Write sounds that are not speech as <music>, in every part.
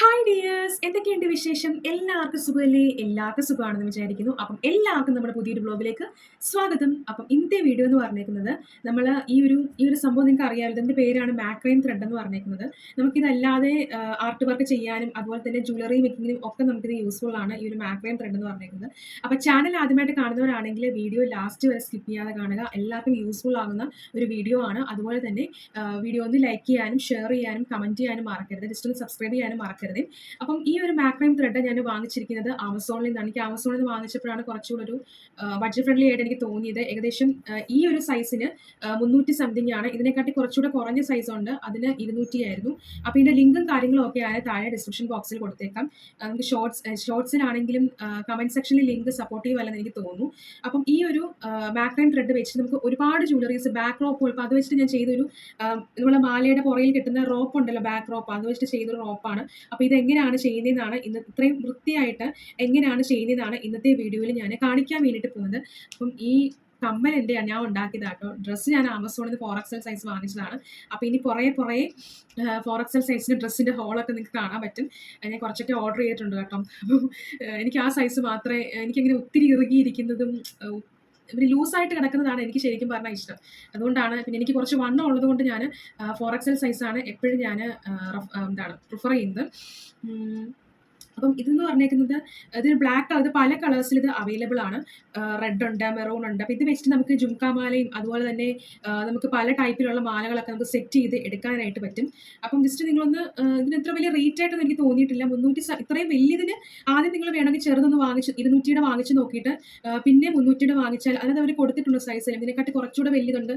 Hi dears എന്തൊക്കെയുണ്ട് വിശേഷം? എല്ലാവർക്കും സുഖമല്ലേ? എല്ലാവർക്കും സുഖമാണെന്ന് വിചാരിക്കുന്നു. അപ്പം എല്ലാവർക്കും നമ്മുടെ പുതിയൊരു ബ്ലോഗിലേക്ക് സ്വാഗതം. അപ്പം ഇന്നത്തെ വീഡിയോ എന്ന് പറഞ്ഞേക്കുന്നത് നമ്മൾ ഈ ഒരു ഈ ഒരു സംഭവം നിങ്ങൾക്ക് അറിയാമല്ലോ ഇതിന്റെ പേരാണ് മാക്രൈൻ ത്രെഡ് എന്ന് പറഞ്ഞേക്കുന്നത്. നമുക്കിതല്ലാതെ ആർട്ട് വർക്ക് ചെയ്യാനും അതുപോലെ തന്നെ ജ്വല്ലറി മേക്കിങ്ങിനും ഒക്കെ നമുക്കിത് യൂസ്ഫുൾ ആണ് ഈ ഒരു മാക്രൈൻ ത്രെഡ് എന്ന് പറഞ്ഞേക്കുന്നത്. അപ്പോൾ ചാനൽ ആദ്യമായിട്ട് കാണുന്നവരാണെങ്കിൽ വീഡിയോ ലാസ്റ്റ് വരെ സ്കിപ്പ് ചെയ്യാതെ കാണുക. എല്ലാവർക്കും യൂസ്ഫുൾ ആകുന്ന ഒരു വീഡിയോ ആണ്. അതുപോലെ തന്നെ വീഡിയോ ഒന്ന് ലൈക്ക് ചെയ്യാനും ഷെയർ ചെയ്യാനും കമന്റ് ചെയ്യാനും മറക്കരുത്. ജസ്റ്റ് ഒന്ന് സബ്സ്ക്രൈബ് ചെയ്യാനും മറക്കരുത്. അപ്പം ഈ ഒരു മാക്രൈം ത്രെഡ് ഞാൻ വാങ്ങിച്ചിരിക്കുന്നത് ആമസോണിൽ നിന്നാണ്. എനിക്ക് ആമസോണിൽ നിന്ന് വാങ്ങിച്ചപ്പോഴാണ് കുറച്ചുകൂടെ ഒരു ബഡ്ജറ്റ് ഫ്രണ്ട്ലി ആയിട്ട് എനിക്ക് തോന്നിയത്. ഏകദേശം ഈ ഒരു സൈസിന് മുന്നൂറ്റി സംതിങ് ആണ്. ഇതിനെക്കാട്ടി കുറച്ചുകൂടെ കുറഞ്ഞ സൈസ് ഉണ്ട്. അതിന് ഇരുന്നൂറ്റി ആയിരുന്നു. അപ്പോൾ ഇതിന്റെ ലിങ്കും കാര്യങ്ങളും ഒക്കെ ആയ താഴെ ഡിസ്ക്രിപ്ഷൻ ബോക്സിൽ കൊടുത്തേക്കാം. നമുക്ക് ഷോർട്സ് ഷോർട്സിലാണെങ്കിലും കമന്റ് സെക്ഷനിൽ ലിങ്ക് സപ്പോർട്ടീവ് അല്ലെന്ന് എനിക്ക് തോന്നുന്നു. അപ്പം ഈ ഒരു മാക്രൈം ത്രെഡ് വെച്ച് നമുക്ക് ഒരുപാട് ജ്വല്ലറീസ് ബാക്ക് റോപ്പ് ഇപ്പോൾ അത് വെച്ചിട്ട് ഞാൻ ചെയ്തൊരു നമ്മളെ മാലയുടെ പുറയിൽ കിട്ടുന്ന റോപ്പ് ഉണ്ടല്ലോ ബാക്ക് റോപ്പ് അത് വെച്ചിട്ട് ചെയ്തൊരു റോപ്പാണ് അപ്പോൾ ഇത് എങ്ങനെയാണ് ചെയ്യുന്നതെന്നാണ് ഇന്ന് ഇത്രയും വൃത്തിയായിട്ട് എങ്ങനെയാണ് ചെയ്യുന്നതെന്നാണ് ഇന്നത്തെ വീഡിയോയിൽ ഞാൻ കാണിക്കാൻ വേണ്ടിയിട്ട് പോകുന്നത്. അപ്പം ഈ കമ്മൽ എന്റെ ഞാൻ ഉണ്ടാക്കിയതാട്ടോ. ഡ്രസ്സ് ഞാൻ ആമസോണിൽ നിന്ന് ഫോർ എക്സൽ സൈസ് വാങ്ങിച്ചതാണ്. അപ്പോൾ ഇനി കുറേ കുറേ ഫോർ എക്സൽ സൈസിന്റെ ഡ്രസ്സിന്റെ ഹോളൊക്കെ നിങ്ങൾക്ക് കാണാൻ പറ്റും. ഞാൻ കുറച്ചൊക്കെ ഓർഡർ ചെയ്തിട്ടുണ്ട് കേട്ടോ. അപ്പം എനിക്ക് ആ സൈസ് മാത്രമേ എനിക്കങ്ങനെ ഒത്തിരി ഇറുകിയിരിക്കുന്നതും ഒരു ലൂസായിട്ട് കിടക്കുന്നതാണ് എനിക്ക് ശരിക്കും പറഞ്ഞാൽ ഇഷ്ടം. അതുകൊണ്ടാണ് പിന്നെ എനിക്ക് കുറച്ച് വണ്ണം ഉള്ളത് കൊണ്ട് ഞാൻ ഫോർ എക്സൽ സൈസാണ് എപ്പോഴും ഞാൻ എന്താണ് പ്രിഫർ ചെയ്യുന്നത്. അപ്പം ഇതെന്ന് പറഞ്ഞേക്കുന്നത് ഇതിന് ബ്ലാക്ക് കളർ ഇത് പല കളേഴ്സിൽ ഇത് അവൈലബിൾ ആണ്. റെഡ് ഉണ്ട് മെറൂൺ ഉണ്ട്. അപ്പം ഇത് വെച്ചിട്ട് നമുക്ക് ജുംക്ക മാലയും അതുപോലെ തന്നെ നമുക്ക് പല ടൈപ്പിലുള്ള മാലകളൊക്കെ നമുക്ക് സെറ്റ് ചെയ്ത് എടുക്കാനായിട്ട് പറ്റും. അപ്പം ജസ്റ്റ് നിങ്ങളൊന്ന് ഇതിന് ഇത്ര വലിയ റേറ്റ് ആയിട്ടൊന്നും എനിക്ക് തോന്നിയിട്ടില്ല. മുന്നൂറ്റി ഇത്രയും വലിയതിന് ആദ്യം നിങ്ങൾ വേണമെങ്കിൽ ചെറുതൊന്ന് വാങ്ങിച്ച് ഇരുന്നൂറ്റിയുടെ വാങ്ങിച്ച് നോക്കിയിട്ട് പിന്നെ മുന്നൂറ്റിയുടെ വാങ്ങിച്ചാൽ അതിനകത്ത് അവർ കൊടുത്തിട്ടുണ്ട് സൈസിൽ ഇതിനെക്കാട്ടി കുറച്ചുകൂടെ വലിയതുണ്ട്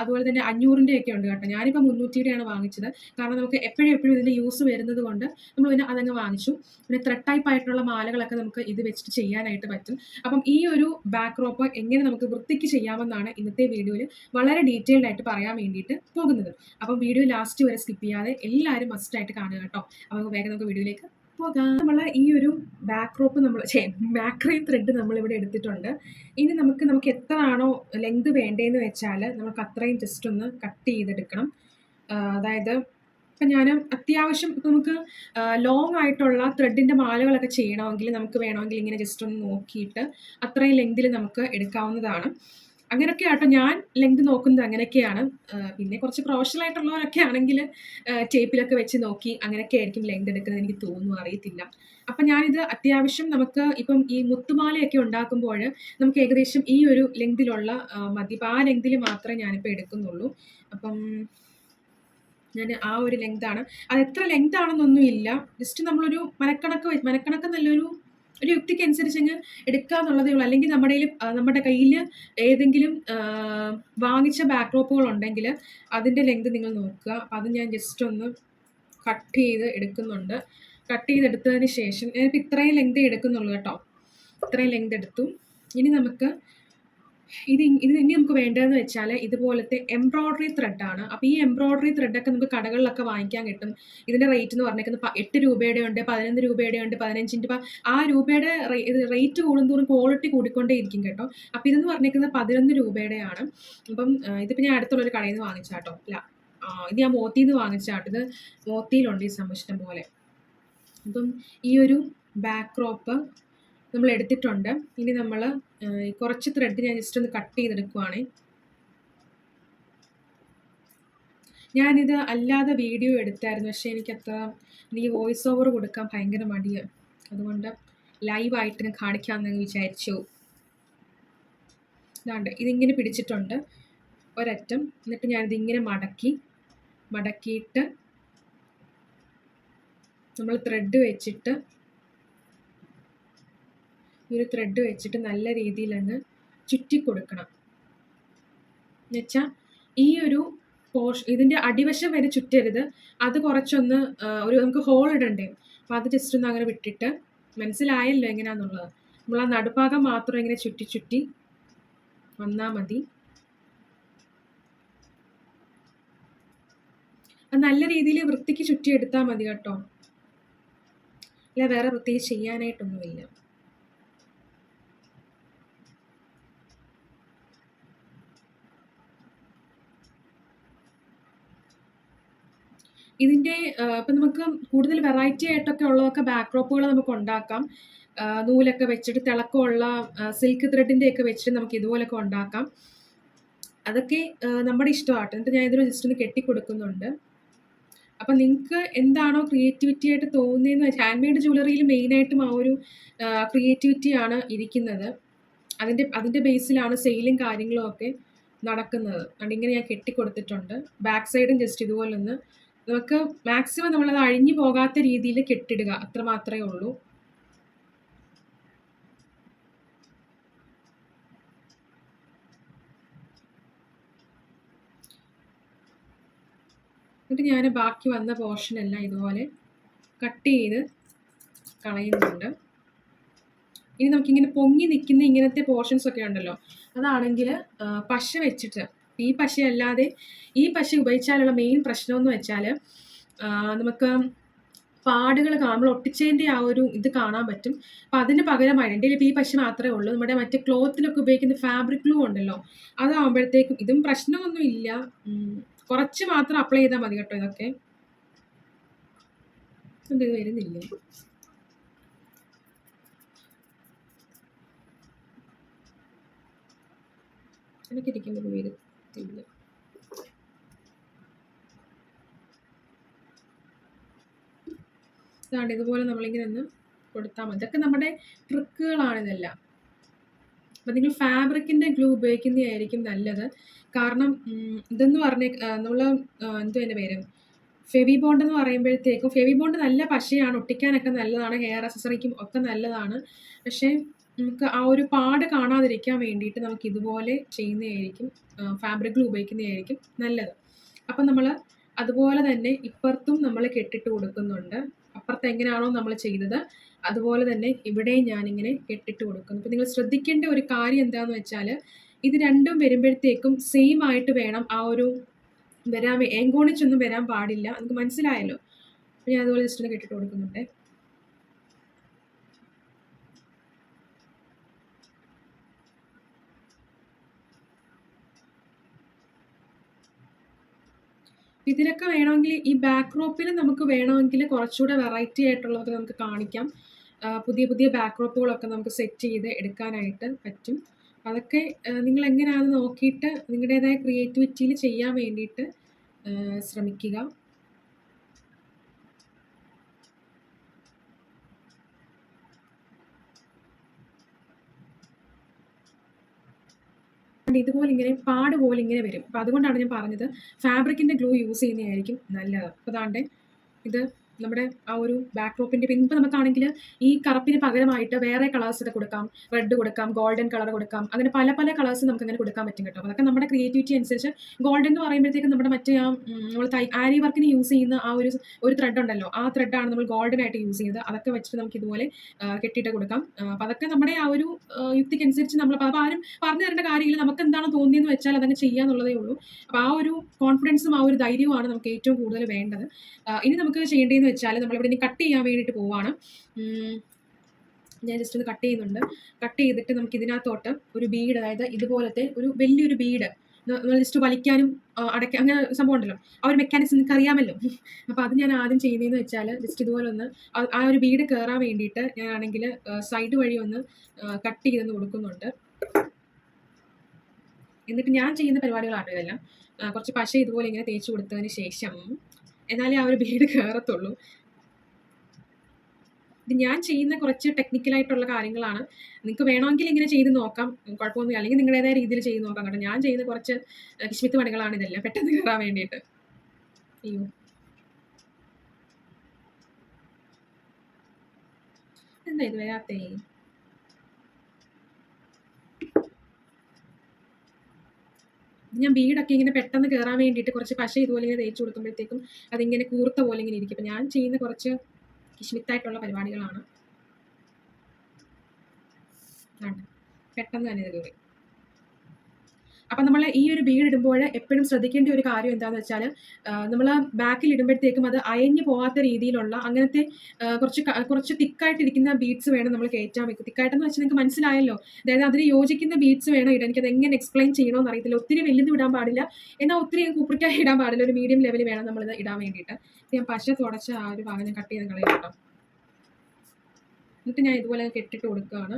അതുപോലെ തന്നെ അഞ്ഞൂറിന്റെ ഒക്കെ ഉണ്ട് കേട്ടോ. ഞാനിപ്പോൾ മുന്നൂറ്റിയുടെയാണ് വാങ്ങിച്ചത്. കാരണം നമുക്ക് എപ്പോഴും എപ്പോഴും ഇതിന്റെ യൂസ് വരുന്നത് കൊണ്ട് നമ്മൾ പിന്നെ അതങ്ങ് വാങ്ങിച്ചു. പിന്നെ ത്രെഡ് ടൈപ്പ് ആയിട്ടുള്ള മാലകളൊക്കെ നമുക്ക് ഇത് വെച്ചിട്ട് ചെയ്യാനായിട്ട് പറ്റും. അപ്പം ഈ ഒരു ബാക്ക് റോപ്പ് എങ്ങനെ നമുക്ക് വൃത്തിക്ക് ചെയ്യാമെന്നാണ് ഇന്നത്തെ വീഡിയോയിൽ വളരെ ഡീറ്റെയിൽഡ് ആയിട്ട് പറയാൻ വേണ്ടിയിട്ട് പോകുന്നത്. അപ്പം വീഡിയോ ലാസ്റ്റ് വരെ സ്കിപ്പ് ചെയ്യാതെ എല്ലാവരും മസ്റ്റ് ആയിട്ട് കാണുക കേട്ടോ. അപ്പോൾ വേഗം നമുക്ക് വീഡിയോയിലേക്ക് പോകാം. നമ്മൾ ഈ ഒരു ബാക്ക് റോപ്പ് നമ്മൾ മാക്രൈം ത്രെഡ് നമ്മളിവിടെ എടുത്തിട്ടുണ്ട്. ഇനി നമുക്ക് നമുക്ക് എത്രയാണോ ലെങ്ത് വേണ്ടതെന്ന് വെച്ചാൽ നമുക്ക് അത്രയും ജസ്റ്റ് ഒന്ന് കട്ട് ചെയ്തെടുക്കണം. അതായത് ഇപ്പം ഞാൻ അത്യാവശ്യം ഇപ്പം നമുക്ക് ലോങ് ആയിട്ടുള്ള ത്രെഡിന്റെ മാലകളൊക്കെ ചെയ്യണമെങ്കിൽ നമുക്ക് വേണമെങ്കിൽ ഇങ്ങനെ ജസ്റ്റ് ഒന്ന് നോക്കിയിട്ട് അത്രയും ലെങ്തിൽ നമുക്ക് എടുക്കാവുന്നതാണ്. അങ്ങനെയൊക്കെ ആട്ടോ ഞാൻ ലെങ്ത് നോക്കുന്നത് അങ്ങനെയൊക്കെയാണ്. പിന്നെ കുറച്ച് പ്രൊഫഷണൽ ആയിട്ടുള്ളവരൊക്കെ ആണെങ്കിൽ ടേപ്പിലൊക്കെ വെച്ച് നോക്കി അങ്ങനെയൊക്കെ ആയിരിക്കും ലെങ്ത് എടുക്കുന്നത് എനിക്ക് തോന്നുന്നു അറിയത്തില്ല. അപ്പം ഞാനിത് അത്യാവശ്യം നമുക്ക് ഇപ്പം ഈ മുത്തുമാലയൊക്കെ ഉണ്ടാക്കുമ്പോൾ നമുക്ക് ഏകദേശം ഈ ഒരു ലെങ്തിലുള്ള മതി. അപ്പം ആ ലെങ്തിൽ മാത്രമേ ഞാനിപ്പോൾ എടുക്കുന്നുള്ളൂ. അപ്പം ഞാൻ ആ ഒരു ലെങ്താണ് അത് എത്ര ലെങ്ത് ആണെന്നൊന്നും ഇല്ല. ജസ്റ്റ് നമ്മളൊരു മനക്കണക്ക് മനക്കണക്ക് നല്ലൊരു ഒരു യുക്തിക്ക് അനുസരിച്ച് അങ്ങ് എടുക്കുക എന്നുള്ളതേ ഉള്ളൂ. അല്ലെങ്കിൽ നമ്മുടെ നമ്മുടെ കയ്യിൽ ഏതെങ്കിലും വാങ്ങിച്ച ബാക്ക്ഡ്രോപ്പുകൾ ഉണ്ടെങ്കിൽ അതിന്റെ ലെങ്ത് നിങ്ങൾ നോക്കുക. അത് ഞാൻ ജസ്റ്റ് ഒന്ന് കട്ട് ചെയ്ത് എടുക്കുന്നുണ്ട്. കട്ട് ചെയ്തെടുത്തതിന് ശേഷം ഞാനിപ്പോൾ ഇത്രയും ലെങ്ത് എടുക്കുന്നുള്ളൂ കേട്ടോ. ഇത്രയും ലെങ്ത് എടുത്തു. ഇനി നമുക്ക് ഇത് ഇത് ഇനി നമുക്ക് വേണ്ടതെന്ന് വെച്ചാൽ ഇതുപോലത്തെ എംബ്രോയ്ഡറി ത്രെഡാണ് അപ്പോൾ ഈ എംബ്രോയ്ഡറി ത്രെഡൊക്കെ നമുക്ക് കടകളിലൊക്കെ വാങ്ങിക്കാൻ കിട്ടും. ഇതിന്റെ റേറ്റ് എന്ന് പറഞ്ഞേക്കുന്നത് എട്ട് രൂപയുടെ ഉണ്ട് പതിനൊന്ന് രൂപയുടെ ഉണ്ട് പതിനഞ്ചിന്റെ ഇപ്പം ആ രൂപയുടെ റേറ്റ് കൂടും റേറ്റ് കൂടുന്തോറും ക്വാളിറ്റി കൂടിക്കൊണ്ടേ ഇരിക്കും കേട്ടോ. അപ്പോൾ ഇതെന്ന് പറഞ്ഞേക്കുന്നത് പതിനൊന്ന് രൂപയുടെയാണ്. അപ്പം ഇതിപ്പോൾ ഞാൻ അടുത്തുള്ളൊരു കടയിൽ നിന്ന് വാങ്ങിച്ചാട്ടോ അല്ല ഇത് ഞാൻ മോത്തിയിൽ നിന്ന് വാങ്ങിച്ചാട്ടോ ഇത് മോത്തിയിലുണ്ട് ഈ സംഭവം പോലെ. അപ്പം ഈ ഒരു ബാക്ക് ക്രോപ്പ് നമ്മൾ എടുത്തിട്ടുണ്ട്. ഇനി നമ്മൾ കുറച്ച് ത്രെഡ് ഞാൻ ജസ്റ്റ് ഒന്ന് കട്ട് ചെയ്തെടുക്കുവാണേ. ഞാനിത് അല്ലാതെ വീഡിയോ എടുത്തായിരുന്നു പക്ഷേ എനിക്ക് വോയിസ് ഓവർ കൊടുക്കാൻ ഭയങ്കര മടിയാണ് അതുകൊണ്ട് ലൈവായിട്ട് കാണിക്കാമെന്ന് വിചാരിച്ചു. ഇതാണ്ട് ഇതിങ്ങനെ പിടിച്ചിട്ടുണ്ട് ഒരറ്റം. എന്നിട്ട് ഞാനിതിങ്ങനെ മടക്കി മടക്കിയിട്ട് നമ്മൾ ത്രെഡ് വെച്ചിട്ട് ഈ ഒരു ത്രെഡ് വെച്ചിട്ട് നല്ല രീതിയിൽ അങ്ങ് ചുറ്റി കൊടുക്കണം. എന്നുവെച്ചാൽ ഈ ഒരു പോർഷൻ ഇതിന്റെ അടിവശം വരെ ചുറ്റരുത്. അത് കുറച്ചൊന്ന് ഒരു നമുക്ക് ഹോൾ ഇടണ്ടേ? അപ്പോൾ അത് ജസ്റ്റ് ഒന്ന് അങ്ങനെ വിട്ടിട്ട് മനസ്സിലായല്ലോ എങ്ങനെയാണെന്നുള്ളത് നമ്മൾ ആ നടുഭാഗം മാത്രം ഇങ്ങനെ ചുറ്റി ചുറ്റി വന്നാൽ മതി. അത് നല്ല രീതിയിൽ വൃത്തിക്ക് ചുറ്റി എടുത്താൽ മതി കേട്ടോ. അല്ല വേറെ പ്രത്യേകിച്ച് ചെയ്യാനായിട്ടൊന്നുമില്ല. ഇതിന്റെ ഇപ്പം നമുക്ക് കൂടുതൽ വെറൈറ്റി ആയിട്ടൊക്കെ ഉള്ളതൊക്കെ ബാക്ക്ഡ്രോപ്പുകൾ നമുക്ക് ഉണ്ടാക്കാം. നൂലൊക്കെ വെച്ചിട്ട് തിളക്കമുള്ള സിൽക്ക് ത്രെഡിന്റെ ഒക്കെ വെച്ചിട്ട് നമുക്ക് ഇതുപോലൊക്കെ ഉണ്ടാക്കാം. അതൊക്കെ നമ്മുടെ ഇഷ്ടമാട്ടോ. എന്നിട്ട് ഞാൻ ഇതൊരു ജസ്റ്റ് ഒന്ന് കെട്ടി കൊടുക്കുന്നുണ്ട്. അപ്പം നിങ്ങൾക്ക് എന്താണോ ക്രിയേറ്റിവിറ്റി ആയിട്ട് വെച്ചാൽ ഹാൻഡ് മെയ്ഡ് ജ്വല്ലറിയിൽ മെയിനായിട്ടും ആ ഒരു ക്രിയേറ്റിവിറ്റി ആണ് ഇരിക്കുന്നത്. അതിന്റെ അതിന്റെ ബേസിലാണ് സെയിലും കാര്യങ്ങളും ഒക്കെ നടക്കുന്നത്. അതുകൊണ്ട് ഇങ്ങനെ ഞാൻ കെട്ടിക്കൊടുത്തിട്ടുണ്ട് ബാക്ക് സൈഡും ജസ്റ്റ് ഇതുപോലെ ഒന്ന് നമുക്ക് മാക്സിമം നമ്മളത് അഴിഞ്ഞു പോകാത്ത രീതിയിൽ കെട്ടിടുക. അത്ര മാത്രമേ ഉള്ളൂ. എന്നിട്ട് ഞാൻ ബാക്കി വന്ന പോർഷൻ എല്ലാം ഇതുപോലെ കട്ട് ചെയ്ത് കളയുന്നുണ്ട്. ഇനി നമുക്കിങ്ങനെ പൊങ്ങി നിൽക്കുന്ന ഇങ്ങനത്തെ പോർഷൻസ് ഒക്കെ ഉണ്ടല്ലോ. അതാണെങ്കിൽ പശ വെച്ചിട്ട് ഈ പശ അല്ലാതെ ഈ പശ ഉപയോഗിച്ചാലുള്ള മെയിൻ പ്രശ്നം എന്ന് വെച്ചാൽ നമുക്ക് പാടുകൾ കാണുമ്പോൾ ഒട്ടിച്ചതിന്റെ ആ ഒരു ഇത് കാണാൻ പറ്റും. അപ്പം അതിന് പകരമായിട്ട് എന്റെ ഇപ്പോൾ ഈ പശ മാത്രമേ ഉള്ളൂ. നമ്മുടെ മറ്റേ ക്ലോത്തിലൊക്കെ ഉപയോഗിക്കുന്ന ഫാബ്രിക് ഗ്ലൂ ഉണ്ടല്ലോ അതാകുമ്പോഴത്തേക്കും ഇതും പ്രശ്നമൊന്നും ഇല്ല. കുറച്ച് മാത്രം അപ്ലൈ ചെയ്താൽ മതി കേട്ടോ ഇതൊക്കെ. ഇത് വരുന്നില്ല? എനിക്കിരിക്കുമ്പോൾ വരത്തില്ല ഇതാണ് ഇതുപോലെ നമ്മളിങ്ങനെ ഒന്ന് കൊടുത്താൽ മതി. ഇതൊക്കെ നമ്മുടെ ട്രിക്കുകളാണ് ഇതെല്ലാം. അപ്പം നിങ്ങൾ ഫാബ്രിക്കിന്റെ ഗ്ലൂ ഉപയോഗിക്കുന്നതായിരിക്കും നല്ലത്. കാരണം ഇതെന്ന് പറഞ്ഞ നമ്മൾ എന്തോ എന്റെ പേര്? ഫെവി ബോണ്ട് എന്ന് പറയുമ്പോഴത്തേക്കും ഫെവി ബോണ്ട് നല്ല പശയാണ് ഒട്ടിക്കാനൊക്കെ നല്ലതാണ് ഹെയർ അക്സസറിക്കും ഒക്കെ നല്ലതാണ്. പക്ഷേ നമുക്ക് ആ ഒരു പാട് കാണാതിരിക്കാൻ വേണ്ടിയിട്ട് നമുക്ക് ഇതുപോലെ ചെയ്യുന്നതായിരിക്കും ഫാബ്രിക് ഗ്ലൂ ഉപയോഗിക്കുന്നതായിരിക്കും നല്ലത്. അപ്പം നമ്മൾ അതുപോലെ തന്നെ ഇപ്പുറത്തും നമ്മൾ കെട്ടിട്ട് കൊടുക്കുന്നുണ്ട്. അപ്പുറത്ത് എങ്ങനെയാണോ നമ്മൾ ചെയ്തത് അതുപോലെ തന്നെ ഇവിടെയും ഞാനിങ്ങനെ കെട്ടിട്ട് കൊടുക്കുന്നു. അപ്പം നിങ്ങൾ ശ്രദ്ധിക്കേണ്ട ഒരു കാര്യം എന്താണെന്ന് വെച്ചാൽ ഇത് രണ്ടും വരുമ്പോഴത്തേക്കും സെയിം ആയിട്ട് വേണം ആ ഒരു വരാൻ ഏങ്കോണിച്ചൊന്നും വരാൻ പാടില്ല. നമുക്ക് മനസ്സിലായല്ലോ? ഞാൻ അതുപോലെ ജസ്റ്റ് ഒന്ന് കെട്ടിട്ട് കൊടുക്കുന്നുണ്ട്. ഇതിലൊക്കെ വേണമെങ്കിൽ ഈ ബാക്ക് റോപ്പിൽ നമുക്ക് വേണമെങ്കിൽ കുറച്ചുകൂടെ വെറൈറ്റി ആയിട്ടുള്ളതൊക്കെ നമുക്ക് കാണിക്കാം. പുതിയ പുതിയ ബാക്ക് റോപ്പുകളൊക്കെ നമുക്ക് സെറ്റ് ചെയ്ത് എടുക്കാനായിട്ട് പറ്റും. അതൊക്കെ നിങ്ങൾ എങ്ങനെയാണെന്ന് നോക്കിയിട്ട് നിങ്ങളുടേതായ ക്രിയേറ്റിവിറ്റിയിൽ ചെയ്യാൻ വേണ്ടിയിട്ട് ശ്രമിക്കുക. And ഇതുപോലെ ഇങ്ങനെ പാട് പോലെ ഇങ്ങനെ വരും. അപ്പോൾ അതുകൊണ്ടാണ് ഞാൻ പറഞ്ഞത് ഫാബ്രിക്കിന്റെ ഗ്ലൂ യൂസ് ചെയ്യുന്നതായിരിക്കും നല്ലത്. അപ്പോൾ അതാണ്ട് ഇത് നമ്മുടെ ആ ഒരു ബാക്ക് ഡ്രോപ്പിന്റെ ഇപ്പം നമുക്കാണെങ്കിൽ ഈ കറുപ്പിന് പകരമായിട്ട് വേറെ കളേഴ്സ് ഒക്കെ കൊടുക്കാം. റെഡ് കൊടുക്കാം ഗോൾഡൻ കളർ കൊടുക്കാം. അങ്ങനെ പല പല കളേഴ്സ് നമുക്ക് അങ്ങനെ കൊടുക്കാൻ പറ്റും കേട്ടോ. അതൊക്കെ നമ്മുടെ ക്രിയേറ്റിവിറ്റി അനുസരിച്ച് ഗോൾഡൻ എന്ന് പറയുമ്പോഴത്തേക്കും നമ്മുടെ മറ്റേ ആ നമ്മൾ ആരി വർക്കിന് യൂസ് ചെയ്യുന്ന ആ ഒരു ഒരു ത്രെഡ് ഉണ്ടല്ലോ. ആ ത്രെഡാണ് നമ്മൾ ഗോൾഡൻ ആയിട്ട് യൂസ് ചെയ്യുന്നത്. അതൊക്കെ വെച്ചിട്ട് നമുക്ക് ഇതുപോലെ കെട്ടിയിട്ട് കൊടുക്കാം. അപ്പം അതൊക്കെ നമ്മുടെ ആ ഒരു യുക്തിക്കനുസരിച്ച് നമ്മൾ അപ്പോൾ ആരും പറഞ്ഞു തരേണ്ട കാര്യമില്ല. നമുക്ക് എന്താണ് തോന്നിയെന്ന് വെച്ചാൽ അതങ്ങ് ചെയ്യാന്നുള്ളതേ ഉള്ളൂ. അപ്പോൾ ആ ഒരു കോൺഫിഡൻസും ആ ഒരു ധൈര്യവുമാണ് നമുക്ക് ഏറ്റവും കൂടുതൽ വേണ്ടത്. ഇനി നമുക്ക് ചെയ്യേണ്ടതെന്ന് വെച്ചാൽ നമ്മളിവിടെ ഇനി കട്ട് ചെയ്യാൻ വേണ്ടിയിട്ട് പോവാണ്. ഞാൻ ജസ്റ്റ് ഒന്ന് കട്ട് ചെയ്യുന്നുണ്ട്. കട്ട് ചെയ്തിട്ട് നമുക്ക് ഇതിനകത്തോട്ട് ഒരു ബീഡ് അതായത് ഇതുപോലത്തെ ഒരു വലിയൊരു ബീഡ് ജസ്റ്റ് വലിക്കാനും അടയ്ക്കാൻ അടയ്ക്ക അങ്ങനെ സംഭവം ഉണ്ടല്ലോ. ആ ഒരു മെക്കാനിസം നിങ്ങൾക്ക് അറിയാമല്ലോ <laughs> അപ്പോൾ അത് ഞാൻ ആദ്യം ചെയ്യുന്നതെന്ന് വെച്ചാൽ ജസ്റ്റ് ഇതുപോലെ ഒന്ന് ആ- ഒരു ബീഡ് കയറാൻ വേണ്ടിയിട്ട് ഞാനാണെങ്കിൽ സൈഡ് വഴി ഒന്ന് കട്ട് ചെയ്തെന്ന് കൊടുക്കുന്നുണ്ട്. എന്നിട്ട് ഞാൻ ചെയ്യുന്ന പരിപാടികളാണ് ഇതെല്ലാം. കുറച്ച് പശ ഇതുപോലെ ഇങ്ങനെ തേച്ച് കൊടുത്തതിന് ശേഷം എന്നാലേ ആ ഒരു ബീഡ് കയറത്തുള്ളൂ ഇത് ഞാൻ ചെയ്യുന്ന കുറച്ച് ടെക്നിക്കലായിട്ടുള്ള കാര്യങ്ങളാണ്. നിങ്ങൾക്ക് വേണമെങ്കിൽ ഇങ്ങനെ ചെയ്ത് നോക്കാം. കുഴപ്പമൊന്നുമില്ല. അല്ലെങ്കിൽ നിങ്ങളുടേതായ രീതിയിൽ ചെയ്ത് നോക്കാം കേട്ടോ. ഞാൻ ചെയ്യുന്ന കുറച്ച് ആ, കിശ്മിത്ത് പണികളാണ് ഇതെല്ലാം. പെട്ടെന്ന് കയറാൻ വേണ്ടിയിട്ട്. അയ്യോ. എന്താ ഇത് വരാത്തേ? ഞാൻ വീടൊക്കെ ഇങ്ങനെ പെട്ടെന്ന് കയറാൻ വേണ്ടിയിട്ട് കുറച്ച് പശ ഇതുപോലെ ഇങ്ങനെ തേച്ച് കൊടുക്കുമ്പോഴത്തേക്കും അതിങ്ങനെ കൂർത്ത പോലെ ഇങ്ങനെ ഇരിക്കും. അപ്പം ഞാൻ ചെയ്യുന്ന കുറച്ച് കിഷ്മിത്തായിട്ടുള്ള പരിപാടികളാണ്. പെട്ടെന്ന് തന്നെ ഇത് കയറി അപ്പം നമ്മൾ ഈ ഒരു ബീഡ് ഇടുമ്പോൾ എപ്പോഴും ശ്രദ്ധിക്കേണ്ട ഒരു കാര്യം എന്താണെന്ന് വെച്ചാൽ നമ്മൾ ബാക്കിൽ ഇടുമ്പോഴത്തേക്കും അത് അയഞ്ഞു പോകാത്ത രീതിയിലുള്ള അങ്ങനത്തെ കുറച്ച് കുറച്ച് തിക്കായിട്ടിരിക്കുന്ന ബീഡ്സ് വേണം നമ്മൾ കയറ്റാൻ വെക്കും. തിക്കായിട്ടെന്ന് വെച്ചാൽ നിങ്ങൾക്ക് മനസ്സിലായല്ലോ. അതായത് അതിന് യോജിക്കുന്ന ബീഡ്സ് വേണം ഇടാൻ. എനിക്കത് എങ്ങനെ എക്സ്പ്ലെയിൻ ചെയ്യണമെന്ന് അറിയത്തില്ല. ഒത്തിരി വലുത് ഇടാൻ പാടില്ല. എന്നാൽ ഒത്തിരി കുപ്പിക്കായി ഇടാൻ പാടില്ല. ഒരു മീഡിയം ലെവലിൽ വേണം നമ്മളിത് ഇടാൻ വേണ്ടിയിട്ട്. ഞാൻ പശ തുടച്ച ആ ഒരു വാഹനം കട്ട് ചെയ്ത് കളയാം എന്നിട്ട് ഞാൻ ഇതുപോലെ കെട്ടിട്ട് കൊടുക്കുകയാണ്.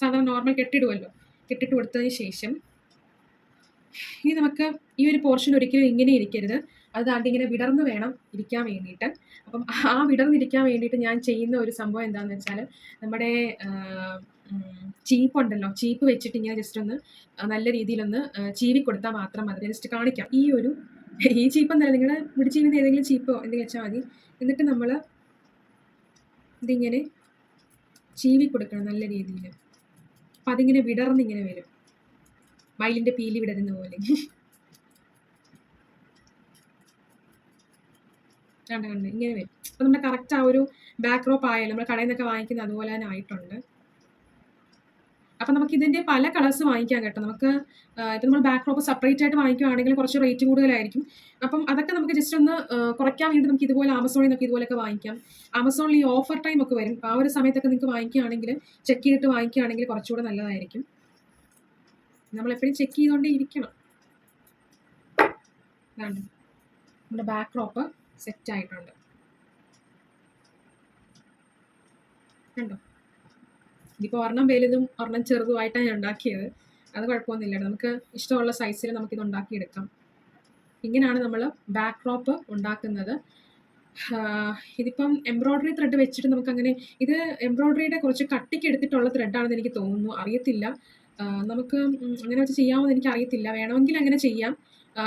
സാധാരണ നോർമൽ കെട്ടിടുമല്ലോ കെട്ടിട്ട് കൊടുത്തതിന് ശേഷം ഇനി നമുക്ക് ഈ ഒരു പോർഷൻ ഒരിക്കലും ഇങ്ങനെ ഇരിക്കരുത്. അത് ദാണ്ട് ഇങ്ങനെ വിടർന്ന് വേണം ഇരിക്കാൻ വേണ്ടിയിട്ട്. അപ്പം ആ വിടർന്നിരിക്കാൻ വേണ്ടിയിട്ട് ഞാൻ ചെയ്യുന്ന ഒരു സംഭവം എന്താണെന്ന് വെച്ചാൽ നമ്മുടെ ചീപ്പ് ഉണ്ടല്ലോ. ചീപ്പ് വെച്ചിട്ട് ഇങ്ങനെ ജസ്റ്റ് ഒന്ന് നല്ല രീതിയിലൊന്ന് ചീവി കൊടുത്താൽ മാത്രം മതി. ജസ്റ്റ് കാണിക്കാം. ഈ ഒരു ഈ ചീപ്പ് എന്നല്ല നിങ്ങളുടെ മുടി ചീവിന്റെ ഏതെങ്കിലും ചീപ്പോ എന്തെങ്കിലും വെച്ചാൽ മതി. എന്നിട്ട് നമ്മൾ ഇതിങ്ങനെ ചീവി കൊടുക്കണം നല്ല രീതിയിൽ അപ്പം അതിങ്ങനെ വിടർന്നിങ്ങനെ വരും. മയിലിന്റെ പീലി വിടരുന്ന പോലെ. കണ്ട് കണ്ട്? ഇങ്ങനെ വരും. അപ്പം നമ്മുടെ കറക്റ്റ് ആ ഒരു ബാക്ക് റോപ്പ് ആയാലും നമ്മൾ കടയിൽ നിന്നൊക്കെ വാങ്ങിക്കുന്ന അതുപോലെ തന്നെ ആയിട്ടുണ്ട്. അപ്പം നമുക്ക് ഇതിന്റെ പല കളേഴ്സ് വാങ്ങിക്കാം കേട്ടോ. നമുക്ക് ഇപ്പം നമ്മൾ ബാക്ക് ഡ്രോപ്പ് സെപ്പറേറ്റ് ആയിട്ട് വാങ്ങിക്കുകയാണെങ്കിൽ കുറച്ച് റേറ്റ് കൂടുതലായിരിക്കും. അപ്പം അതൊക്കെ നമുക്ക് ജസ്റ്റ് ഒന്ന് കുറയ്ക്കാൻ വേണ്ടി നമുക്ക് ഇതുപോലെ ആമസോണിൽ നിന്നൊക്കെ ഇതുപോലെയൊക്കെ വാങ്ങിക്കാം. ആമസോണിൽ ഈ ഓഫർ ടൈം ഒക്കെ വരും. ആ ഒരു സമയത്തൊക്കെ നിങ്ങൾക്ക് വാങ്ങിക്കുകയാണെങ്കിൽ ചെക്ക് ചെയ്തിട്ട് വാങ്ങിക്കുകയാണെങ്കിൽ കുറച്ചുകൂടെ നല്ലതായിരിക്കും. നമ്മൾ എപ്പോഴും ചെക്ക് ചെയ്തുകൊണ്ടേ ഇരിക്കണം. നമ്മുടെ ബാക്ക് ഡ്രോപ്പ് സെറ്റ് ആയിട്ടുണ്ട്. കണ്ടോ? ഇതിപ്പോൾ ഒരെണ്ണം വലുതും ഒരെണ്ണം ചെറുതുമായിട്ടാണ് ഞാൻ ഉണ്ടാക്കിയത്. അത് കുഴപ്പമൊന്നുമില്ല നമുക്ക് ഇഷ്ടമുള്ള സൈസിൽ നമുക്കിത് ഉണ്ടാക്കിയെടുക്കാം. ഇങ്ങനെയാണ് നമ്മൾ ബാക്ക് ക്രോപ്പ് ഉണ്ടാക്കുന്നത് ഇതിപ്പം എംബ്രോയ്ഡറി ത്രെഡ് വെച്ചിട്ട് നമുക്കങ്ങനെ ഇത് എംബ്രോയ്ഡറിയുടെ കുറച്ച് കട്ടിക്ക് എടുത്തിട്ടുള്ള ത്രെഡാണെന്ന് എനിക്ക് തോന്നുന്നു. അറിയത്തില്ല. നമുക്ക് അങ്ങനെ വെച്ച് ചെയ്യാമെന്ന് എനിക്ക് അറിയത്തില്ല. വേണമെങ്കിൽ അങ്ങനെ ചെയ്യാം.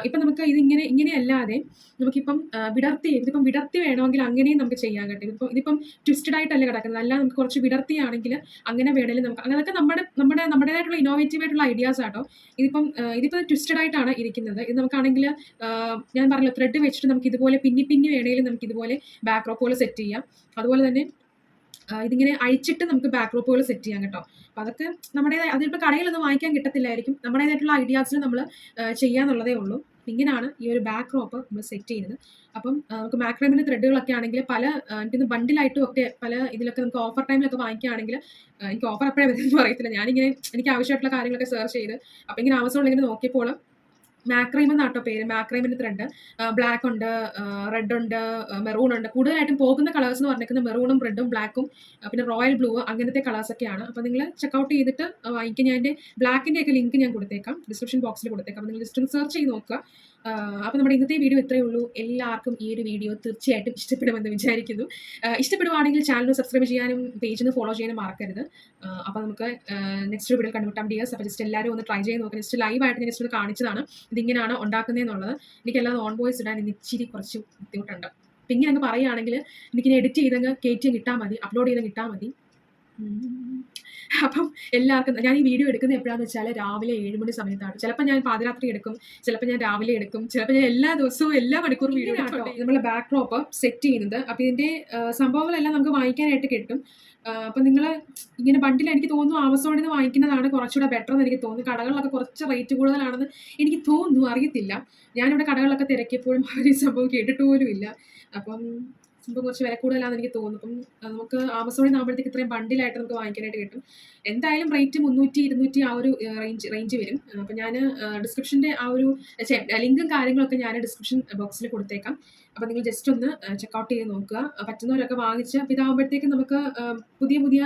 ഇപ്പം നമുക്ക് ഇതിങ്ങനെ ഇങ്ങനെയല്ലാതെ നമുക്കിപ്പം വിടർത്തി ഇതിപ്പം വിടർത്തി വേണമെങ്കിൽ അങ്ങനെയും നമുക്ക് ചെയ്യാൻ കിട്ടും ഇതിപ്പം ഇതിപ്പം ട്വിസ്റ്റഡ് ആയിട്ടല്ല കിടക്കുന്നത്. അല്ല നമുക്ക് കുറച്ച് വിടർത്തിയാണെങ്കിൽ അങ്ങനെ വേണമെങ്കിൽ നമുക്ക് അങ്ങനെയൊക്കെ നമ്മുടെ നമ്മുടെ നമ്മുടേതായിട്ടുള്ള ഇന്നോവേറ്റീവ് ആയിട്ടുള്ള ഐഡിയാസ് ആട്ടോ. ഇതിപ്പം ഇതിപ്പം ട്വിസ്റ്റഡ് ആയിട്ടാണ് ഇരിക്കുന്നത്. ഇത് നമുക്കാണെങ്കിൽ ഞാൻ പറഞ്ഞല്ലോ ത്രെഡ് വെച്ചിട്ട് നമുക്ക് ഇതുപോലെ പിന്നി പിന്നി വേണമെങ്കിൽ നമുക്ക് ഇതുപോലെ ബാക്ക് റോപ്പ് പോലെ സെറ്റ് ചെയ്യാം. അതുപോലെ തന്നെ ഇതിങ്ങനെ അഴിച്ചിട്ട് നമുക്ക് ബാക്ക് സെറ്റ് ചെയ്യാം കേട്ടോ. അപ്പം അതൊക്കെ നമ്മുടേതായ അതിപ്പോൾ കടയിലൊന്നും വാങ്ങിക്കാൻ കിട്ടത്തില്ലായിരിക്കും. നമ്മുടേതായിട്ടുള്ള ഐഡിയാസിൽ നമ്മൾ ചെയ്യാന്നുള്ളതേ ഉള്ളൂ. ഇങ്ങനെയാണ് ഈ ഒരു ബാക്ക് റോപ്പ് നമ്മൾ സെറ്റ് ചെയ്യുന്നത്. അപ്പം നമുക്ക് മാക്രമിന്റെ ത്രെഡുകളൊക്കെ ആണെങ്കിൽ പല എനിക്കിന്ന് ബണ്ടിലായിട്ടും ഒക്കെ പല ഇതിലൊക്കെ നമുക്ക് ഓഫർ ടൈമിലൊക്കെ വാങ്ങിക്കുകയാണെങ്കിൽ എനിക്ക് ഓഫർ എപ്പോഴേ വരുന്നത് പറയത്തില്ല. ഞാനിങ്ങനെ എനിക്ക് ആവശ്യമായിട്ടുള്ള കാര്യങ്ങളൊക്കെ സെർച്ച് ചെയ്ത് അപ്പം ഇങ്ങനെ ആമസോണിൽ ഇങ്ങനെ നോക്കിയപ്പോൾ മാക്രൈം എന്നാട്ടോ പേര്. മാക്രൈമിന്റെ ത്രെഡ് ബ്ലാക്ക് ഉണ്ട് റെഡ് ഉണ്ട് മെറൂൺ ഉണ്ട്. കൂടുതലായിട്ടും പോകുന്ന കളേഴ്സ് എന്ന് പറഞ്ഞിരിക്കുന്നത് മെറൂണും റെഡും ബ്ലാക്കും പിന്നെ റോയൽ ബ്ലൂ അങ്ങനത്തെ കളേഴ്സൊക്കെയാണ് അപ്പോൾ നിങ്ങൾ ചെക്കൗട്ട് ചെയ്തിട്ട് വാങ്ങിക്കാൻ ഞാൻ എന്റെ ബ്ലാക്കിന്റെ ഒക്കെ ലിങ്ക് ഞാൻ കൊടുത്തേക്കാം. ഡിസ്ക്രിപ്ഷൻ ബോക്സിൽ കൊടുത്തേക്കാം. അപ്പോൾ നിങ്ങൾ ഒന്ന് സെർച്ച് ചെയ്ത് നോക്കുക. അപ്പോൾ നമ്മുടെ ഇന്നത്തെ വീഡിയോ ഇത്രയേ ഉള്ളൂ. എല്ലാവർക്കും ഈ ഒരു വീഡിയോ തീർച്ചയായിട്ടും ഇഷ്ടപ്പെടുമെന്ന് വിചാരിക്കുന്നു. ഇഷ്ടപ്പെടുവാണെങ്കിൽ ചാനൽ സബ്സ്ക്രൈബ് ചെയ്യാനും പേജ് ഒന്ന് ഫോളോ ചെയ്യാനും മറക്കരുത്. അപ്പോൾ നമുക്ക് നെക്സ്റ്റ് വീഡിയോ കണ്ടുമുട്ടാം. ഡിയേഴ്സ് അപ്പോൾ ജസ്റ്റ് എല്ലാവരും ഒന്ന് ട്രൈ ചെയ്ത് നോക്കുക ജസ്റ്റ് ലൈവായിട്ട് ഞാൻ ജസ്റ്റ് കാണിച്ചതാണ്. ഇതിങ്ങനെയാണ് ഉണ്ടാക്കുന്നതെന്നുള്ളത് എനിക്കെല്ലാം ഓൺ വോയിസ് ഇടാൻ ഇന്ന് ഇച്ചിരി കുറച്ച് ബുദ്ധിമുട്ടുണ്ട്. അപ്പം ഇങ്ങനെ അങ്ങ് പറയുകയാണെങ്കിൽ എനിക്കിനി എഡിറ്റ് ചെയ്തങ്ങ് കയറ്റി കിട്ടാൽ മതി അപ്ലോഡ് ചെയ്ത് കിട്ടാൽ മതി. അപ്പം എല്ലാവർക്കും ഞാൻ ഈ വീഡിയോ എടുക്കുന്നത് എപ്പോഴാന്ന് വെച്ചാൽ രാവിലെ ഏഴ് മണി സമയത്താണ്. ചിലപ്പോൾ ഞാൻ പാതിരാത്രി എടുക്കും ചിലപ്പോൾ ഞാൻ രാവിലെ എടുക്കും ചിലപ്പോൾ ഞാൻ എല്ലാ ദിവസവും എല്ലാ മണിക്കൂറും വീഡിയോ എടുക്കും. നമ്മൾ ബാക്ക് ഡ്രോപ്പ് സെറ്റ് ചെയ്യുന്നത് അപ്പോൾ ഇതിന്റെ സംഭവങ്ങളെല്ലാം നമുക്ക് വാങ്ങിക്കാനായിട്ട് കിട്ടും. അപ്പം നിങ്ങൾ ഇങ്ങനെ ബണ്ടിൽ എനിക്ക് തോന്നുന്നു ആമസോണിൽ നിന്ന് വാങ്ങിക്കുന്നതാണ് കുറച്ചുകൂടെ ബെറ്റർ എന്ന് എനിക്ക് തോന്നുന്നു. കടകളിലൊക്കെ കുറച്ച് റേറ്റ് കൂടുതലാണെന്ന് എനിക്ക് തോന്നുന്നു. അറിയത്തില്ല. ഞാനിവിടെ കടകളിലൊക്കെ തിരക്കിയപ്പോഴും ആ ഒരു സംഭവം കേട്ടിട്ട് പോലും ഇല്ല. അപ്പം സംഭവം കുറച്ച് വില കൂടുതലാണെന്ന് എനിക്ക് തോന്നുന്നു. അപ്പം നമുക്ക് ആമസോണിൽ നിന്നാകുമ്പോഴത്തേക്ക് ഇത്രയും ബണ്ടിലായിട്ട് നമുക്ക് വാങ്ങിക്കാനായിട്ട് കിട്ടും. എന്തായാലും റേറ്റ് മുന്നൂറ്റി ഇരുന്നൂറ്റി ആ ഒരു റേഞ്ച് റേഞ്ച് വരും. അപ്പം ഞാൻ ഡിസ്ക്രിപ്ഷന്റെ ആ ഒരു ലിങ്കും കാര്യങ്ങളൊക്കെ ഞാൻ ഡിസ്ക്രിപ്ഷൻ ബോക്സിൽ കൊടുത്തേക്കാം. അപ്പം നിങ്ങൾ ജസ്റ്റ് ഒന്ന് ചെക്കൗട്ട് ചെയ്ത് നോക്കുക. പറ്റുന്നവരൊക്കെ വാങ്ങിച്ച് അപ്പം ഇതാകുമ്പോഴത്തേക്കും നമുക്ക് പുതിയ പുതിയ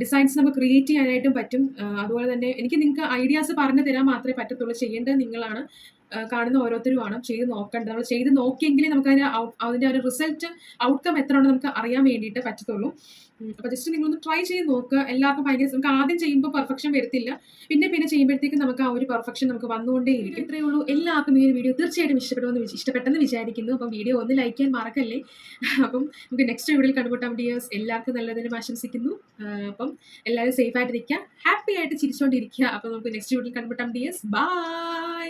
ഡിസൈൻസ് നമുക്ക് ക്രിയേറ്റ് ചെയ്യാനായിട്ടും പറ്റും. അതുപോലെ തന്നെ എനിക്ക് നിങ്ങൾക്ക് ഐഡിയാസ് പറഞ്ഞു തരാൻ മാത്രമേ പറ്റത്തുള്ളൂ ചെയ്യേണ്ടത് നിങ്ങളാണ്. കാണുന്ന ഓരോരുത്തരുമാണ് ചെയ്ത് നോക്കേണ്ടത്. നമ്മൾ ചെയ്ത് നോക്കിയെങ്കിലേ നമുക്ക് അതിന് അതിന്റെ ഒരു റിസൾട്ട് ഔട്ട്കം എത്ര ഉണ്ടെന്ന് നമുക്ക് അറിയാൻ വേണ്ടിയിട്ട് പറ്റത്തുള്ളൂ. അപ്പോൾ ജസ്റ്റ് നിങ്ങളൊന്ന് ട്രൈ ചെയ്ത് നോക്കുക. എല്ലാവർക്കും ഭയങ്കര നമുക്ക് ആദ്യം ചെയ്യുമ്പോൾ പെർഫെക്ഷൻ വരത്തില്ല. പിന്നെ പിന്നെ ചെയ്യുമ്പോഴത്തേക്കും നമുക്ക് ആ ഒരു പെർഫെക്ഷൻ നമുക്ക് വന്നുകൊണ്ടേ ഇരിക്കും ഇത്രയേ ഉള്ളൂ. എല്ലാവർക്കും ഈ ഒരു വീഡിയോ തീർച്ചയായിട്ടും ഇഷ്ടപ്പെടുമെന്ന് ഇഷ്ടപ്പെട്ടെന്ന് വിചാരിക്കുന്നു. അപ്പം വീഡിയോ ഒന്ന് ലൈക്ക് ചെയ്യാൻ മറക്കല്ലേ? <laughs> അപ്പം നമുക്ക് നെക്സ്റ്റ് വീഡിയോയിൽ കണ്ടുമുട്ടാം ഡിയേഴ്സ് എല്ലാവർക്കും നല്ലതിനും ആശംസിക്കുന്നു. അപ്പം എല്ലാവരും സേഫ് ആയിട്ട് ഇരിക്കുക ഹാപ്പി ആയിട്ട് ചിരിച്ചുകൊണ്ടിരിക്കുക അപ്പം നമുക്ക് നെക്സ്റ്റ് വീഡിയോയിൽ കണ്ടുമുട്ടാം ഡിയേഴ്സ് ബൈ